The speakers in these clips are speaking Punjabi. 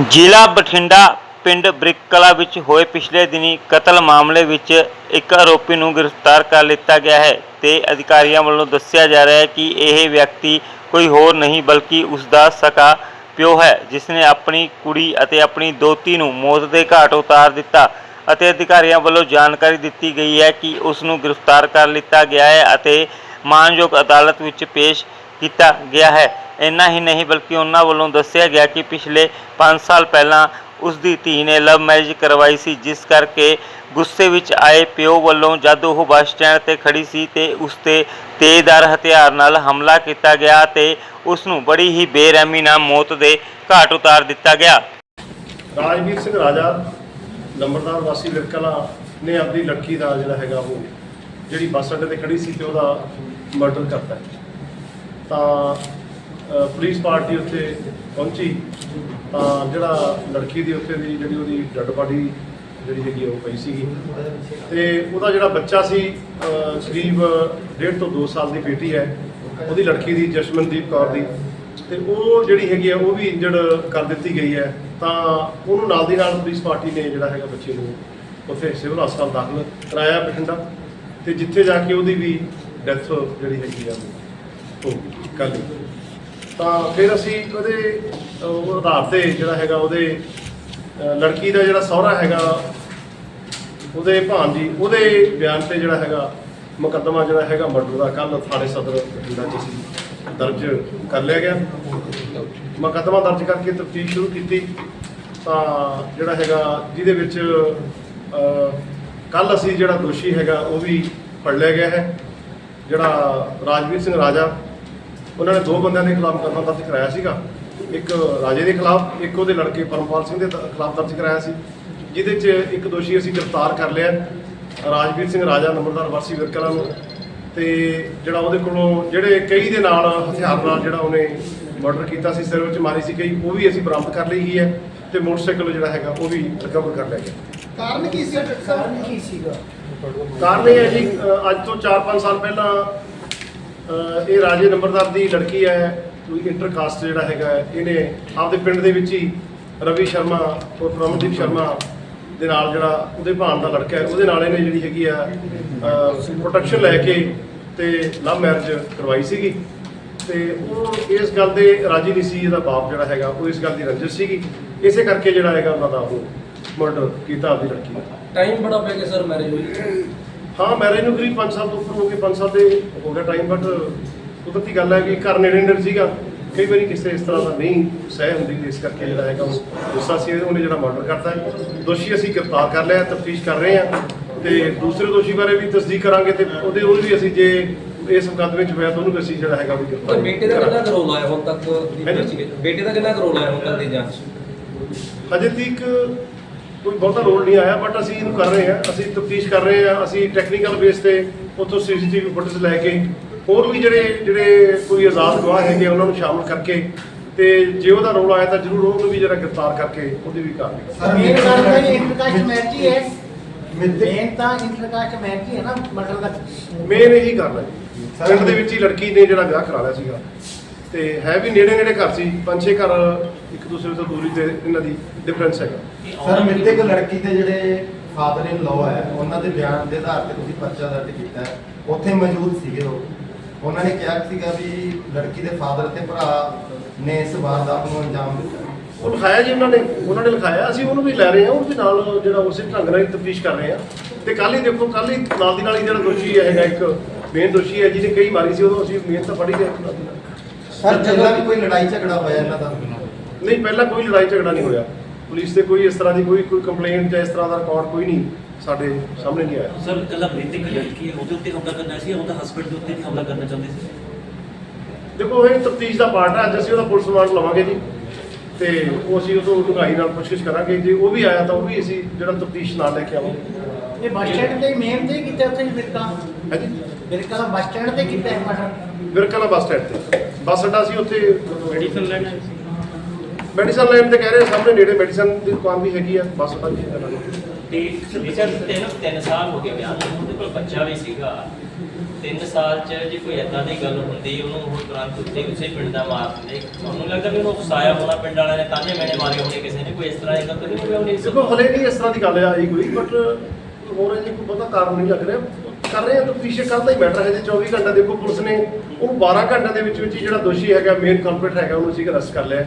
ਜ਼ਿਲ੍ਹਾ ਬਠਿੰਡਾ ਪਿੰਡ ਬ੍ਰਿਕਕਲਾ ਵਿੱਚ ਹੋਏ ਪਿਛਲੇ ਦਿਨੀ ਕਤਲ ਮਾਮਲੇ ਵਿੱਚ ਇੱਕ ਆਰੋਪੀ ਨੂੰ ਗ੍ਰਿਫਤਾਰ ਕਰ ਲਿੱਤਾ ਗਿਆ ਹੈ ਤੇ ਅਧਿਕਾਰੀਆਂ ਵੱਲੋਂ ਦੱਸਿਆ ਜਾ ਰਿਹਾ ਹੈ ਕਿ ਇਹ ਵਿਅਕਤੀ ਕੋਈ ਹੋਰ ਨਹੀਂ ਬਲਕਿ ਉਸ ਦਾ ਸਕਾ ਪਿਓ ਹੈ ਜਿਸ ਨੇ ਆਪਣੀ ਕੁੜੀ ਅਤੇ ਆਪਣੀ ਦੋਤੀ ਨੂੰ ਮੌਤ ਦੇ ਘਾਟ ਉਤਾਰ ਦਿੱਤਾ ਅਤੇ ਅਧਿਕਾਰੀਆਂ ਵੱਲੋਂ ਜਾਣਕਾਰੀ ਦਿੱਤੀ ਗਈ ਹੈ ਕਿ ਉਸ ਨੂੰ ਗ੍ਰਿਫਤਾਰ ਕਰ ਲਿੱਤਾ ਗਿਆ ਹੈ ਅਤੇ ਮਾਨਯੋਗ ਅਦਾਲਤ ਵਿੱਚ ਪੇਸ਼ ਕੀਤਾ ਗਿਆ ਹੈ। ਇੰਨਾ ਹੀ ਨਹੀਂ ਬਲਕਿ ਉਹਨਾਂ ਵੱਲੋਂ ਦੱਸਿਆ ਗਿਆ ਕਿ ਪਿਛਲੇ 5 ਸਾਲ ਪਹਿਲਾਂ ਉਸ ਦੀ ਧੀ ਨੇ ਲਵ ਮੈਰਿਜ ਕਰਵਾਈ ਸੀ, ਜਿਸ ਕਰਕੇ ਗੁੱਸੇ ਵਿੱਚ ਆਏ ਪਿਓ ਵੱਲੋਂ ਜਦ ਉਹ ਬੱਸ ਸਟੈਂਡ ਤੇ ਖੜੀ ਸੀ ਤੇ ਉਸ ਤੇ ਤੇਜ਼ਧਾਰ ਹਥਿਆਰ ਨਾਲ ਹਮਲਾ ਕੀਤਾ ਗਿਆ ਤੇ ਉਸ ਨੂੰ ਬੜੀ ਹੀ ਬੇਰਹਿਮੀ ਨਾਲ ਮੌਤ ਦੇ ਘਾਟ ਉਤਾਰ ਦਿੱਤਾ ਗਿਆ। ਰਾਜਵੀਰ ਸਿੰਘ ਰਾਜਾ ਨੰਬਰਦਾਰ ਵਾਸੀ ਵਿਰਕਲਾ ਨੇ ਆਪਣੀ ਲੜਕੀ ਦਾ ਜਿਹੜਾ ਹੈਗਾ ਉਹ ਜਿਹੜੀ ਬੱਸ ਅੱਡੇ ਤੇ ਖੜੀ ਸੀ ਤੇ ਉਹਦਾ ਮਰਡਰ ਕਰਤਾ ਤਾਂ ਪੁਲਿਸ ਪਾਰਟੀ ਉੱਥੇ ਪਹੁੰਚੀ, ਤਾਂ ਜਿਹੜਾ ਲੜਕੀ ਦੀ ਉੱਥੇ ਦੀ ਜਿਹੜੀ ਉਹਦੀ ਡੈਡ ਬਾਡੀ ਜਿਹੜੀ ਹੈਗੀ ਆ, ਉਹ ਪਈ ਸੀਗੀ। ਤੇ ਉਹਦਾ ਜਿਹੜਾ ਬੱਚਾ ਸੀ ਕਰੀਬ 1.5 ਤੋਂ 2 ਸਾਲ ਦੀ ਬੇਟੀ ਹੈ। ਉਹਦੀ ਲੜਕੀ ਦੀ, ਜਸ਼ਮਨਦੀਪ ਕੌਰ ਦੀ। ਤੇ ਉਹ ਜਿਹੜੀ ਹੈਗੀ ਆ, ਉਹ ਵੀ ਇੰਜਰਡ ਕਰ ਦਿੱਤੀ ਗਈ ਹੈ। ਤਾਂ ਉਹਨੂੰ ਨਾਲ ਦੀ ਨਾਲ ਪੁਲਿਸ ਪਾਰਟੀ ਨੇ ਜਿਹੜਾ ਹੈਗਾ ਬੱਚੇ ਨੂੰ ਉੱਥੇ ਸਿਵਲ ਹਸਪਤਾਲ ਦਾਖਲ ਕਰਾਇਆ ਬਠਿੰਡਾ। ਤੇ ਜਿੱਥੇ ਜਾ ਕੇ ਉਹਦੀ ਵੀ ਡੈਥ ਜਿਹੜੀ ਹੈਗੀ ਆ, ਉਹ ਹੋ ਤਾਂ ਫਿਰ ਅਸੀਂ ਉਹਦੇ ਉਹ ਆਧਾਰ ਤੇ ਜਿਹੜਾ ਹੈਗਾ ਉਹਦੇ ਅਹ, ਲੜਕੀ ਦਾ ਜਿਹੜਾ ਸਹੁਰਾ ਹੈਗਾ ਉਹਦੇ ਭਾਂਜੀ ਉਹਦੇ ਬਿਆਨ ਤੇ ਜਿਹੜਾ ਹੈਗਾ ਮੁਕੱਦਮਾ ਜਿਹੜਾ ਹੈਗਾ ਮਰਡਰ ਦਾ ਕੱਲ ਥਾਣੇ ਸਦਰ ਬਠਿੰਡਾ ਚ ਸੀ ਦਰਜ ਕਰ ਲਿਆ ਗਿਆ। ਮੁਕੱਦਮਾ ਦਰਜ ਕਰਕੇ ਤਫਤੀਸ਼ ਸ਼ੁਰੂ ਕੀਤੀ। ਤਾਂ ਜਿਹੜਾ ਹੈਗਾ ਜਿਹਦੇ ਵਿੱਚ ਕੱਲ ਅਸੀਂ ਜਿਹੜਾ ਦੋਸ਼ੀ ਹੈਗਾ ਉਹ ਵੀ ਫੜ ਲਿਆ ਗਿਆ ਹੈ ਜਿਹੜਾ ਰਾਜਵੀਰ ਸਿੰਘ ਰਾਜਾ। ਉਹਨਾਂ ਨੇ ਦੋ ਬੰਦਿਆਂ ਦੇ ਖਿਲਾਫ ਮੁਕੱਦਮਾ ਦਰਜ ਕਰਾਇਆ ਸੀਗਾ। ਇੱਕ ਰਾਜੇ ਦੇ ਖਿਲਾਫ ਇੱਕ ਉਹਦੇ ਲੜਕੇ ਪਰਮਪਾਲ ਸਿੰਘ ਦੇ ਖਿਲਾਫ ਦਰਜ ਕਰਾਇਆ ਸੀ ਜਿਹਦੇ 'ਚ ਇੱਕ ਦੋਸ਼ੀ ਅਸੀਂ ਗ੍ਰਿਫਤਾਰ ਕਰ ਲਿਆ। ਰਾਜਵੀਰ ਸਿੰਘ ਰਾਜਾ ਨੰਬਰਦਾਰ ਵਾਸੀ ਵਿਰਕਲਾ ਨੂੰ ਤੇ ਜਿਹੜਾ ਉਹਦੇ ਕੋਲੋਂ ਜਿਹੜੇ ਕਈ ਦੇ ਨਾਲ ਹਥਿਆਰ ਨਾਲ ਜਿਹੜਾ ਉਹਨੇ ਮਰਡਰ ਕੀਤਾ ਸੀ ਸਿਰ ਵਿੱਚ ਮਾਰੀ ਸੀ ਕਈ ਉਹ ਵੀ ਅਸੀਂ ਬਰਾਮਦ ਕਰ ਲਈ ਗਈ ਹੈ ਤੇ ਮੋਟਰਸਾਈਕਲ ਜਿਹੜਾ ਹੈਗਾ ਉਹ ਵੀ ਰਿਕਵਰ ਕਰ ਲਿਆ ਗਿਆ। ਕਾਰਨ ਕੀ ਸੀ? ਕਾਰਨ ਕੀ ਸੀਗਾ? ਕਾਰਨ ਇਹ ਹੈ ਜੀ ਅੱਜ ਤੋਂ 4-5 ਸਾਲ ਪਹਿਲਾਂ ਇਹ ਰਾਜੇ ਨੰਬਰਦਾਰ ਦੀ ਲੜਕੀ ਹੈ, ਕੋਈ ਇੰਟਰਕਾਸਟ ਜਿਹੜਾ ਹੈਗਾ ਇਹਨੇ ਆਪਦੇ ਪਿੰਡ ਦੇ ਵਿੱਚ ਹੀ ਰਵੀ ਸ਼ਰਮਾ ਔਰ ਰਮਨਦੀਪ ਸ਼ਰਮਾ ਦੇ ਨਾਲ ਜਿਹੜਾ ਉਹਦੇ ਭਾਣ ਦਾ ਲੜਕਾ ਹੈ, ਉਹਦੇ ਨਾਲ ਇਹਨੇ ਜਿਹੜੀ ਹੈਗੀ ਆ ਪ੍ਰੋਟੈਕਸ਼ਨ ਲੈ ਕੇ ਤੇ ਲਵ ਮੈਰਿਜ ਕਰਵਾਈ ਸੀਗੀ। ਤੇ ਉਹ ਇਸ ਗੱਲ ਦੇ ਰਾਜੀ ਨਹੀਂ ਸੀ, ਇਹਦਾ ਬਾਪ ਜਿਹੜਾ ਹੈਗਾ, ਉਹ ਇਸ ਗੱਲ ਦੀ ਰੰਜਿਸ਼ ਸੀਗੀ। ਇਸੇ ਕਰਕੇ ਜਿਹੜਾ ਹੈਗਾ ਉਹਨਾਂ ਦਾ ਉਹ ਮਰਡਰ ਕੀਤਾ ਆਪਦੀ ਲੜਕੀ ਦਾ ਟਾਈਮ ਬੜਾ ਪੈ ਗਿਆ ਸਰ ਮੈਰਿਜ ਹੋਈ। ਹਾਂ ਮੈਰਿਜ ਨੂੰ ਕਰੀਬ 5 ਸਾਲ ਤੋਂ ਉੱਪਰ ਹੋ ਗਏ 5 ਸਾਲ ਦੇ ਹੋ ਗਿਆ ਟਾਈਮ ਬਟ ਕੁਦਰਤੀ ਗੱਲ ਹੈ ਕਿ ਘਰ ਨੇੜੇ ਨੇੜੇ ਸੀਗਾ। ਕਈ ਵਾਰੀ ਕਿਸੇ ਇਸ ਤਰ੍ਹਾਂ ਦਾ ਨਹੀਂ ਸਹਿ ਹੁੰਦੀ ਇਸ ਕਰਕੇ ਜਿਹੜਾ ਹੈਗਾ ਉਹ ਗੁੱਸਾ ਸੀ ਉਹਨੇ ਜਿਹੜਾ ਮਰਡਰ ਕਰਤਾ ਦੋਸ਼ੀ ਅਸੀਂ ਗ੍ਰਿਫਤਾਰ ਕਰ ਲਿਆ ਤਫਤੀਸ਼ ਕਰ ਰਹੇ ਹਾਂ। ਤੇ ਦੂਸਰੇ ਦੋਸ਼ੀ ਬਾਰੇ ਵੀ ਤਸਦੀਕ ਕਰਾਂਗੇ ਤੇ ਉਹਦੇ ਉਹ ਵੀ ਅਸੀਂ ਜੇ ਇਸ ਮੁਕੱਦਮੇ 'ਚ ਹੋਇਆ ਤਾਂ ਉਹਨੂੰ ਅਸੀਂ ਜਿਹੜਾ ਹੈਗਾ ਵੀ ਗ੍ਰਿਫਤਾਰ ਬੇਟੇ ਦਾ ਕਿੰਨਾ ਕਰੋਲ ਆਇਆ ਹੁਣ ਤੱਕ? ਬੇਟੇ ਦਾ ਕਿੰਨਾ ਕਰੋਲ ਆਇਆ ਹੁਣ ਤੱਕ ਦੀ ਜਾਂਚ? ਹਜੇ ਤੱਕ ਕੋਈ ਬਹੁਤਾ ਰੋਲ ਨਹੀਂ ਆਇਆ ਬਟ ਅਸੀਂ ਇਹਨੂੰ ਕਰ ਰਹੇ ਹਾਂ ਅਸੀਂ ਤਫਤੀਸ਼ ਕਰ ਰਹੇ ਹਾਂ ਅਸੀਂ ਟੈਕਨੀਕਲ ਬੇਸ ਤੇ ਉੱਥੋਂ ਸੀਸੀਟੀਵੀ ਫੁਟੇਜ ਲੈ ਕੇ ਹੋਰ ਵੀ ਜਿਹੜੇ ਜਿਹੜੇ ਕੋਈ ਆਜ਼ਾਦ ਗਵਾਹ ਹੈਗੇ ਉਹਨਾਂ ਨੂੰ ਸ਼ਾਮਲ ਕਰਕੇ ਤੇ ਜੇ ਉਹਦਾ ਰੋਲ ਆਇਆ ਤਾਂ ਜ਼ਰੂਰ ਉਹਨੂੰ ਵੀ ਜਿਹੜਾ ਗ੍ਰਿਫਤਾਰ ਕਰਕੇ ਉਹਦੀ ਵੀ ਕਾਰਵਾਈ ਸਰ ਮੇਨ ਗੱਲ ਤਾਂ ਇੰਟਰਕਾਸਟ ਮੈਚ ਹੀ। ਮੇਨ ਤਾਂ ਇੰਟਰਕਾਸਟ ਮੈਚ ਹੀ ਹੈ ਨਾ ਮਟਰ ਦਾ ਮੇਨ ਇਹੀ ਕਰਨਾ ਜੀ। ਪਿੰਡ ਦੇ ਵਿੱਚ ਹੀ ਲੜਕੀ ਨੇ ਜਿਹੜਾ ਵਿਆਹ ਕਰਾ ਲਿਆ ਸੀਗਾ। ਤੇ ਹੈ ਵੀ ਨੇੜੇ ਨੇੜੇ ਘਰ ਸੀ ਪੰਜ ਛੇ ਘਰ ਇੱਕ ਦੂਸਰੇ ਤੋਂ ਦੂਰੀ ਤੇ ਇਹਨਾਂ ਦੀ ਡਿਫਰੈਂਸ ਹੈਗਾ। ਸਰ ਮ੍ਰਿਤਕ ਲੜਕੀ ਦੇ ਜਿਹੜੇ ਫਾਦਰ ਇਨ ਲਾਅ ਹੈ ਉਹਨਾਂ ਦੇ ਬਿਆਨ ਦੇ ਆਧਾਰ ਤੇ ਤੁਸੀਂ ਪਰਚਾ ਦਰਜ ਕੀਤਾ ਹੈ। ਉੱਥੇ ਮੌਜੂਦ ਸੀਗੇ ਉਹ। ਉਹਨਾਂ ਨੇ ਕਿਹਾ ਸੀਗਾ ਵੀ ਲੜਕੀ ਦੇ ਫਾਦਰ ਤੇ ਭਰਾ ਨੇ ਇਸ ਵਾਰਦਾਤ ਨੂੰ ਅੰਜਾਮ ਦਿੱਤਾ। ਉਹ ਲਿਖਾਇਆ ਜੀ ਉਹਨਾਂ ਨੇ ਉਹਨਾਂ ਨੇ ਲਿਖਾਇਆ ਅਸੀਂ ਉਹਨੂੰ ਵੀ ਲੈ ਰਹੇ ਹਾਂ ਉਹਦੇ ਨਾਲ ਜਿਹੜਾ ਉਸੇ ਢੰਗ ਨਾਲ ਹੀ ਤਫਤੀਸ਼ ਕਰ ਰਹੇ ਹਾਂ। ਤੇ ਕੱਲ ਹੀ ਦੇਖੋ ਕੱਲ ਹੀ ਨਾਲ ਦੀ ਨਾਲ ਹੀ ਜਿਹੜਾ ਦੋਸ਼ੀ ਹੈਗਾ ਇੱਕ ਮੇਨ ਦੋਸ਼ੀ ਹੈ ਜਿਹਨੇ ਕਈ ਮਾਰੀ ਸੀ ਉਦੋਂ ਅਸੀਂ ਮੇਨ ਤਾਂ ਫੜੀ ਤੇ ਨਾਲ ਦੀ ਨਾਲ। ਸਰ ਪਹਿਲਾਂ ਵੀ ਕੋਈ ਲੜਾਈ ਝਗੜਾ ਹੋਇਆ ਇਹਨਾਂ ਦਾ? ਨਹੀਂ ਪਹਿਲਾਂ ਕੋਈ ਲੜਾਈ ਝਗੜਾ ਨਹੀਂ ਹੋਇਆ। ਪੁਲਿਸ ਤੇ ਕੋਈ ਇਸ ਤਰ੍ਹਾਂ ਦੀ ਕੋਈ ਕੋਈ ਕੰਪਲੇਂਟ ਜਾਂ ਇਸ ਤਰ੍ਹਾਂ ਦਾ ਰਿਕਾਰਡ ਕੋਈ ਨਹੀਂ ਸਾਡੇ ਸਾਹਮਣੇ ਨਹੀਂ ਆਇਆ। ਸਰ ਕੱਲਾ ਮ੍ਰਿਤਕ ਲੜਕੀ ਹੈ ਉਹਦੇ ਉੱਤੇ ਹਮਲਾ ਕਰਨਾ ਸੀ ਉਹਦਾ ਹਸਬੰਡ ਦੇ ਉੱਤੇ ਵੀ ਹਮਲਾ ਕਰਨਾ ਚਾਹੁੰਦੇ ਸੀ? ਦੇਖੋ ਇਹ ਤਫਤੀਸ਼ ਦਾ ਪਾਰਟ ਹੈ ਅੱਜ ਅਸੀਂ ਉਹਦਾ ਪੁਲਿਸ ਰਿਮਾਂਡ ਲਵਾਂਗੇ ਜੀ। ਤੇ ਉਹ ਅਸੀਂ ਉਹ ਤੋਂ ਢੁਕਾਈ ਨਾਲ ਪੁੱਛਗਿੱਛ ਕਰਾਂਗੇ। ਜੇ ਉਹ ਵੀ ਆਇਆ ਤਾਂ ਉਹ ਵੀ ਅਸੀਂ ਜਿਹੜਾ ਤਫਤੀਸ਼ ਨਾਲ ਲੈ ਕੇ ਆਵਾਂਗੇ। ਇਹ ਬੱਸ ਸਟੈਂਡ ਤੇ ਮੇਨ ਤੇ ਕੀਤਾ ਉੱਥੇ ਬਿਰਕਾ? ਹਾਂਜੀ। ਬਿਰਕਾ ਦਾ ਬੱਸ ਸਟੈਂਡ ਤੇ ਕੀਤਾ ਹੈ ਮਟਰ ਵਿਰਕਲਾ ਬੱਸ ਸਟੈਂਡ ਤੇ। ਬੱਸ ਅੱਡਾ ਸੀ ਉੱਥੇ। ਮੈਡੀਸਨ ਲੈਣ ਮੈਡੀਸਨ ਲੈਣ ਤੇ ਕਹਿ ਰਹੇ ਸਾਹਮਣੇ ਨੇੜੇ ਮੈਡੀਸਨ ਦੀ ਦੁਕਾਨ ਵੀ ਹੈਗੀ ਆ ਬੱਸ ਅੱਡਾ ਵੀ ਹੈਗਾ। ਤੇ ਸਰ ਤਿੰਨ ਤਿੰਨ ਸਾਲ ਹੋ ਗਏ ਵਿਆਹ ਨੂੰ ਉਹਦੇ ਕੋਲ ਬੱਚਾ ਵੀ ਸੀਗਾ। 3 ਸਾਲ ਚ ਜੇ ਕੋਈ ਏਦਾਂ ਦੀ ਗੱਲ ਹੁੰਦੀ ਉਹਨੂੰ ਉਹ ਤੁਰੰਤ ਉੱਤੇ ਉਸੇ ਪਿੰਡ ਦਾ ਮਾਰ ਦਿੰਦੇ। ਤੁਹਾਨੂੰ ਲੱਗਦਾ ਵੀ ਉਹਨੂੰ ਫਸਾਇਆ ਹੋਣਾ ਪਿੰਡ ਵਾਲਿਆਂ ਨੇ ਤਾਨੇ ਮੈਨੇ ਮਾਰੇ ਹੋਣੇ ਕਿਸੇ ਨੇ? ਕੋਈ ਇਸ ਤਰ੍ਹਾਂ ਦੀ ਗੱਲ ਤਾਂ ਨਹੀਂ ਹੋਈ ਹੋਣੀ? ਦੇਖੋ ਹਲੇ ਨਹੀਂ ਇਸ ਤਰ੍ਹਾਂ ਦੀ ਗੱਲ ਆਈ ਕੋਈ ਬਟ ਹੋਰ ਜੀ ਕੋਈ ਪਤਾ ਕਾਰਨ ਨਹੀਂ ਲੱਗ ਰਿਹਾ। ਕਰ ਰਹੇ ਆ ਤਾਂ ਪਿੱਛੇ ਕੱਲ ਦਾ ਹੀ ਮੈਟਰ ਹੈ ਜੀ 24 ਘੰਟੇ ਦੇਖੋ ਪੁਲਿਸ ਨੇ ਉਹਨੂੰ 12 ਘੰਟਿਆਂ ਦੇ ਵਿੱਚ ਵਿੱਚ ਹੀ ਜਿਹੜਾ ਦੋਸ਼ੀ ਹੈਗਾ ਮੇਨ ਕਲਪਰੇਟ ਹੈਗਾ ਉਹਨੂੰ ਅਸੀਂ ਅਰੈਸਟ ਕਰ ਲਿਆ।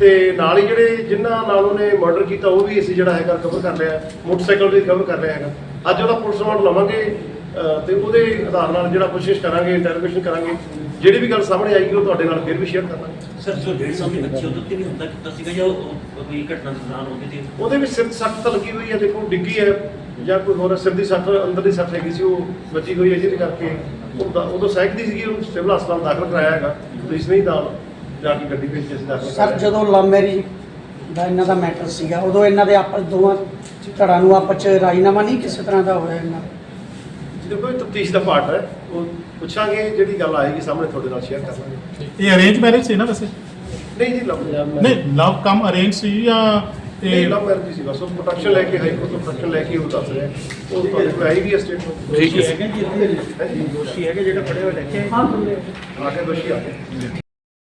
ਤੇ ਨਾਲ ਹੀ ਜਿਹੜੇ ਜਿਨ੍ਹਾਂ ਨਾਲ ਉਹਨੇ ਮਰਡਰ ਕੀਤਾ ਉਹ ਵੀ ਅਸੀਂ ਜਿਹੜਾ ਹੈਗਾ ਕਵਰ ਕਰ ਲਿਆ। ਮੋਟਰਸਾਈਕਲ ਵੀ ਕਵਰ ਕਰ ਲਿਆ ਹੈਗਾ। ਅੱਜ ਉਹਦਾ ਪੁਲਿਸ ਰਿਮਾਂਡ ਲਵਾਂਗੇ ਤੇ ਉਹਦੇ ਆਧਾਰ ਨਾਲ ਜਿਹੜਾ ਕੋਸ਼ਿਸ਼ ਕਰਾਂਗੇ ਇੰਟਰੋਗੇਸ਼ਨ ਕਰਾਂਗੇ। ਜਿਹੜੀ ਵੀ ਗੱਲ ਸਾਹਮਣੇ ਆਏਗੀ ਉਹ ਤੁਹਾਡੇ ਨਾਲ ਫਿਰ ਵੀ ਸ਼ੇਅਰ ਕਰਾਂਗੇ। ਸਰ ਜੋ 1.5 ਸਾਲ ਦੀ ਬੱਚੀ ਉਹਦੇ ਉੱਤੇ ਵੀ ਹਮਲਾ ਕੀਤਾ ਸੀਗਾ ਜਾਂ ਉਹ ਉਹ ਕੋਈ ਘਟਨਾ ਦੌਰਾਨ ਉਹਦੇ ਤੇ ਉਹਦੇ ਵਿੱਚ ਸਿਰ ਸੱਟ ਤਾਂ ਲੱਗੀ ਹੋਈ ਹੈ ਦੇਖੋ ਡਿੱਗੀ ਹੈ। ਜਾਂ ਕੋਈ ਹੋਰ ਸਿਰ ਦੀ ਸੱਟ ਅੰਦਰ ਦੀ ਸੱਟ ਹੈਗੀ ਸੀ ਉਹ ਵੱਜੀ ਹੋਈ ਹੈ ਜਿਹਦੇ ਕਰਕੇ ਉਹਦਾ ਉਦੋਂ ਸਹਿਕਦੀ ਸੀਗੀ ਉਹਨੂੰ ਸਿਵਲ ਹਸਪਤਾਲ ਦਾਖਲ ਕਰਾਇਆ ਹੈਗਾ ਪੁਲਿਸ ਨੇ ਹੀ ਨਾਲ ਜਾ ਕੇ ਗੱਡੀ ਵਿੱਚ ਅਸੀਂ ਦਾਖਲ ਸਰ ਕਰਾਇਆ। ਜਦੋਂ ਲਵ ਮੈਰਿਜ ਦਾ ਇਹਨਾਂ ਦਾ ਮੈਟਰ ਸੀਗਾ ਉਦੋਂ ਇਹਨਾਂ ਦੇ ਆਪਸ ਦੋਵਾਂ ਧੜਾਂ ਨੂੰ ਆਪਸ ਚ ਰਾਜੀਨਾਮਾ ਨਹੀਂ ਕਿਸੇ ਤਰ੍ਹਾਂ ਦਾ ਹੋਇਆ ਇਹਨਾਂ ਦਾ। ਦੇਖੋ ਇਹ ਤਫਤੀਸ਼ ਦਾ ਪਾਰਟ ਹੈ। ਉਹ ਪੁੱਛਾਂਗੇ ਜਿਹੜੀ ਗੱਲ ਆਏਗੀ ਸਾਹਮਣੇ ਤੁਹਾਡੇ ਨਾਲ ਸ਼ੇਅਰ ਕਰਾਂਗੇ। ਇਹ ਅਰੇਂਜ ਮੈਰਿਜ ਸੀ ਨਾ ਵੈਸੇ? ਨਹੀਂ ਜੀ ਲਵ ਨਹੀਂ ਲਵ ਕਮ ਅਰੇਂਜ ਸੀ ਜਾਂ ਇਹ ਇਹ ਲਵ ਮੈਰਿਜ ਸੀ ਬਸ ਉਹ ਪ੍ਰੋਟੈਕਸ਼ਨ ਲੈ ਕੇ ਹਾਈ ਕੋਰਟ ਤੋਂ ਪ੍ਰੋਟੈਕਸ਼ਨ ਲੈ ਕੇ ਉਹ ਦੱਸ ਰਿਹਾ। ਉਹ ਤੁਹਾਡੇ ਕੋਲ ਆਈ ਵੀ ਹੈ ਸਟੇਟਮੈਂਟ ਠੀਕ ਹੈ। ਦੋਸ਼ੀ ਹੈਗੇ ਜਿਹੜਾ ਫੜਿਆ ਹੋਇਆ ਲੈ ਕੇ ਆਏ ਆ ਕੇ ਦੋਸ਼ੀ ਆ ਗਏ।